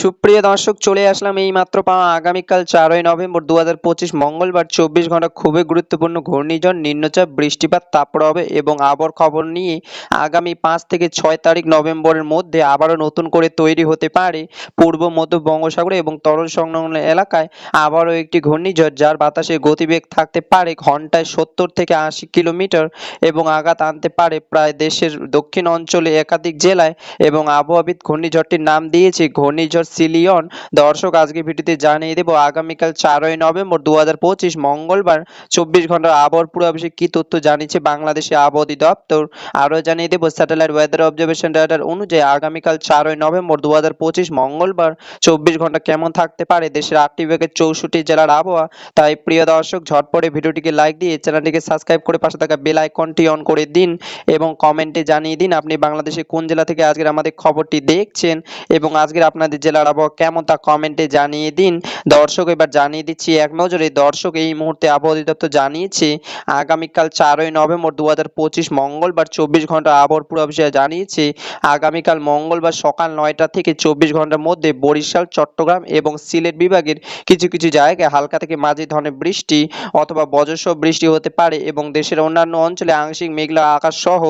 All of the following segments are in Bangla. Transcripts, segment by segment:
সুপ্রিয় দর্শক, চলে আসলাম এই মাত্র পাওয়া আগামীকাল চারই নভেম্বর দু হাজার পঁচিশ মঙ্গলবার চব্বিশ ঘণ্টা খুবই গুরুত্বপূর্ণ ঘূর্ণিঝড়, নিম্নচাপ, বৃষ্টিপাত, তাপপ্রবাহ এবং আবহাওয়ার খবর নিয়ে আগামী পাঁচ থেকে ছয় তারিখ নভেম্বরের মধ্যে আবারও নতুন করে তৈরি হতে পারে পূর্ব, মধ্য বঙ্গোসাগরে এবং তরল সংলগ্ন এলাকায় আবারও একটি ঘূর্ণিঝড় যার বাতাসে গতিবেগ থাকতে পারে ঘন্টায় সত্তর থেকে আশি কিলোমিটার এবং আঘাত আনতে পারে প্রায় দেশের দক্ষিণ অঞ্চলে একাধিক জেলায় এবং আবহাওয়াবিদ ঘূর্ণিঝড়টির নাম দিয়েছে ঘূর্ণিঝড় সিলিয়ন। দর্শক আজকে ভিডিওতে জানিয়ে দেবো, আগামীকাল চারই নভেম্বর দু হাজার পঁচিশ মঙ্গলবার চব্বিশ ঘণ্টার আবহাওয়ার পূর্বাভাসে কি তথ্য জানিয়েছে বাংলাদেশে আবহাওয়া দপ্তর আরও জানিয়ে দেবো স্যাটেলাইট ওয়েদার অবজারভেশন ডাটার অনুযায়ী আগামীকাল চারই নভেম্বর দু হাজার পঁচিশ মঙ্গলবার চব্বিশ ঘণ্টা কেমন থাকতে পারে দেশের আটটি বিভাগের চৌষট্টি জেলার আবহাওয়া? তাই প্রিয় দর্শক, ঝটপটে ভিডিওটিকে লাইক দিয়ে চ্যানেলটিকে সাবস্ক্রাইব করে পাশে থাকা বেল আইকনটি অন করে দিন এবং কমেন্টে জানিয়ে দিন আপনি বাংলাদেশে কোন জেলা থেকে আজকের আমাদের খবরটি দেখছেন এবং আজকের আপনাদের জেলার আবহাওয়া কেমন তা কমেন্টে জানিয়ে দিন। দর্শক, এবার জানিয়ে দিচ্ছি এক নজরে। দর্শক, এই মুহূর্তে আবহাওয়া অধিদপ্তর জানিয়েছে, আগামীকাল চারই নভেম্বর দু হাজার পঁচিশ মঙ্গলবার চব্বিশ ঘণ্টা আবহাওয়ার পূর্বাভাসে জানিয়েছে, আগামীকাল মঙ্গলবার সকাল নয়টা থেকে চব্বিশ ঘণ্টার মধ্যে বরিশাল, চট্টগ্রাম এবং সিলেট বিভাগের কিছু কিছু জায়গায় হালকা থেকে মাঝি ধরনের বৃষ্টি অথবা বজ্রসহ বৃষ্টি হতে পারে এবং দেশের অন্যান্য অঞ্চলে আংশিক মেঘলা আকাশ সহ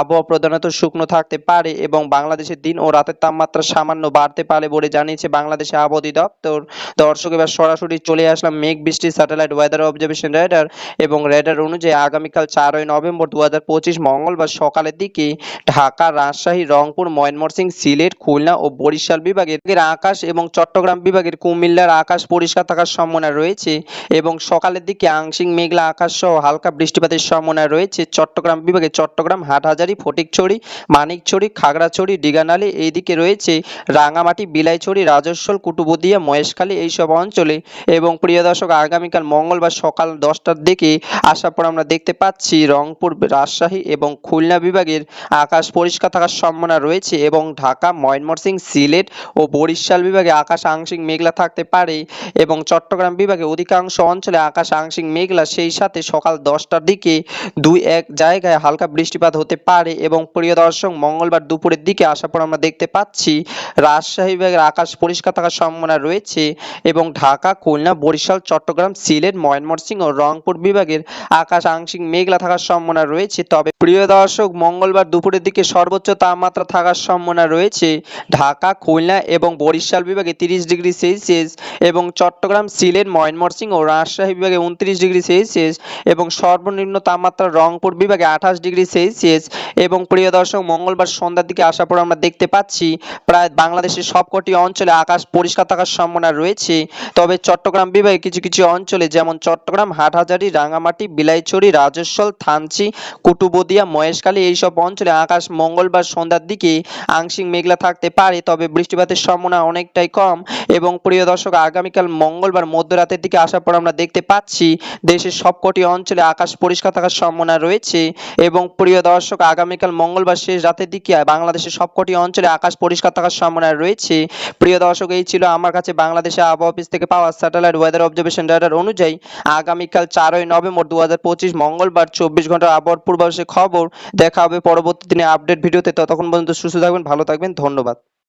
আবহাওয়া প্রধানত শুকনো থাকতে পারে এবং বাংলাদেশের দিন ও রাতের তাপমাত্রা সামান্য বাড়তে পারে বলে জানিয়েছে বাংলাদেশ আবহাওয়া অধিদপ্তর। দর্শক, এবার সরাসরি চলে আসলাম মেঘ বৃষ্টি স্যাটেলাইট ওয়েদার অবজারভেশন রেডার এবং রেডার অনুযায়ী আগামীকাল চারই নভেম্বর দু হাজার পঁচিশ মঙ্গলবার সকালের দিকে ঢাকা, রাজশাহী, রংপুর, ময়মনসিংহ, সিলেট, খুলনা ও বরিশাল বিভাগের আকাশ এবং চট্টগ্রাম বিভাগের কুমিল্লার আকাশ পরিষ্কার থাকার সম্ভাবনা রয়েছে এবং সকালের দিকে আংশিক মেঘলা আকাশ সহ হালকা বৃষ্টিপাতের সম্ভাবনা রয়েছে। চট্টগ্রাম বিভাগে চট্টগ্রাম, হাটহাজারি, ফটিকছড়ি, মানিকছড়ি, খাগড়াছড়ি, ডিগানালি, এইদিকে রয়েছে রাঙামাটি, বিলাইছড়ি রাজস্বল কুটুবদিয়া মহেশখালী এইসব অঞ্চলে এবং প্রিয় দর্শক, আগামীকাল মঙ্গলবার সকাল দশটার দিকে আসার পর আমরা দেখতে পাচ্ছি রংপুর, রাজশাহী এবং খুলনা বিভাগের আকাশ পরিষ্কার থাকার সম্ভাবনা রয়েছে এবং ঢাকা, ময়মনসিংহ, সিলেট ও বরিশাল বিভাগে আকাশ আংশিক মেঘলা থাকতে পারে এবং চট্টগ্রাম বিভাগে অধিকাংশ অঞ্চলে আকাশ আংশিক মেঘলা। সেই সাথে সকাল দশটার দিকে দুই এক জায়গায় হালকা বৃষ্টিপাত হতে পারে এবং প্রিয় দর্শক, মঙ্গলবার দুপুরের দিকে আসার পর আমরা দেখতে পাচ্ছি রাজশাহী বিভাগের আকাশ পরিষ্কার থাকার সম্ভাবনা রয়েছে এবং ঢাকা, খুলনা, বরিশাল, চট্টগ্রাম, সিলেট, ময়মনসিংহ ও রংপুর বিভাগের আকাশ আংশিক মেঘলা থাকার সম্ভাবনা রয়েছে। তবে প্রিয় দর্শক, মঙ্গলবার দুপুরের দিকে সর্বোচ্চ তাপমাত্রা থাকার সম্ভাবনা রয়েছে। ঢাকা, খুলনা এবং বরিশাল বিভাগে তিরিশ ডিগ্রি সেলসিয়াস এবং চট্টগ্রাম, সিলেট, ময়মনসিংহ ও রাজশাহী বিভাগে উনত্রিশ ডিগ্রি সেলসিয়াস এবং সর্বনিম্ন তাপমাত্রা রংপুর বিভাগে আঠাশ ডিগ্রি সেলসিয়াস এবং প্রিয় দর্শক, মঙ্গলবার সন্ধ্যার দিকে আসার পর আমরা দেখতে পাচ্ছি, প্রায় বাংলাদেশের সবকটি অঞ্চলে আকাশ পরিষ্কার থাকার সম্ভাবনা রয়েছে। তবে চট্টগ্রাম বিভাগে কিছু কিছু অঞ্চলে যেমন চট্টগ্রাম, হাটহাজারি, রাঙামাটি, বিলাইছড়ি, রাজস্বল, থানচি, কুটুবদিয়া, মহেশখালী এইসব অঞ্চলে আকাশ মঙ্গলবার সন্ধ্যার দিকে আংশিক মেঘলা থাকতে পারে। তবে বৃষ্টিপাতের সম্ভাবনা অনেকটাই কম এবং প্রিয় দর্শক, আগামীকাল মঙ্গলবার মধ্যরাতের দিকে আসার পর আমরা দেখতে পাচ্ছি, দেশের সবকটি অঞ্চলে আকাশ পরিষ্কার থাকার সম্ভাবনা রয়েছে এবং প্রিয় দর্শক, আগামীকাল মঙ্গলবার শেষ রাতের দিকে বাংলাদেশের সবকটি অঞ্চলে আকাশ পরিষ্কার থাকার সম্ভাবনা রয়েছে। প্রিয় দর্শক, এই ছিল আমার কাছে বাংলাদেশে আবহাওয়া অফিস থেকে পাওয়া স্যাটেলাইট ওয়েদার অবজারভেশন ডাটার অনুযায়ী আগামীকাল চারই নভেম্বর দু হাজার পঁচিশ, মঙ্গলবার চব্বিশ ঘণ্টার আবহাওয়ার পূর্বাভাসে খবর দেখা হবে। পরবর্তী দিনে আপডেট ভিডিওতে, ততক্ষণ পর্যন্ত সুস্থ থাকবেন, ভালো থাকবেন, ধন্যবাদ।